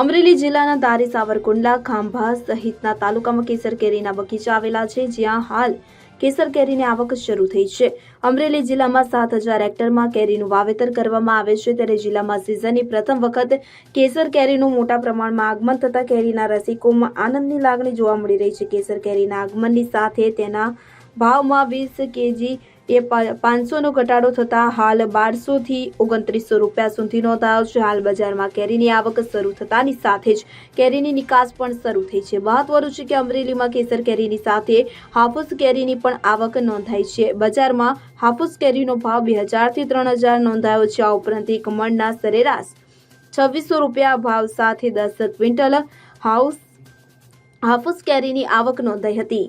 અમરેલી જિલ્લાના ધારી સાવરકુંડલા, ખાંભા સહિતના તાલુકામાં કેસર કેરીના બગીચા આવેલા છે, જ્યાં હાલ કેસર કેરીની આવક શરૂ થઈ છે. અમરેલી જિલ્લામાં સાત હજાર હેક્ટરમાં કેરીનું વાવેતર કરવામાં આવે છે, ત્યારે જિલ્લામાં સિઝનની પ્રથમ વખત કેસર કેરીનું મોટા પ્રમાણમાં આગમન થતા કેરીના રસિકોમાં આનંદની લાગણી જોવા મળી રહી છે. કેસર કેરીના આગમનની સાથે તેના ભાવમાં વીસ કેજી એ પાંચસોનો ઘટાડો થતાં હાલ બારસોથી ઓગણત્રીસો રૂપિયા સુધી નોંધાયો છે. હાલ બજારમાં કેરીની આવક શરૂ થતાની સાથે જ કેરીની નિકાસ પણ શરૂ થઈ છે. મહત્વનું છે કે અમરેલીમાં કેસર કેરીની સાથે હાફૂસ કેરીની પણ આવક નોંધાઈ છે. બજારમાં હાફૂસ કેરીનો ભાવ બે હજારથી ત્રણ હજાર નોંધાયો છે. આ ઉપરાંત એક મણના સરેરાશ છવ્વીસો રૂપિયા ભાવ સાથે દસ ક્વિન્ટલ હાઉસ હાફૂસ કેરીની આવક નોંધાઈ હતી.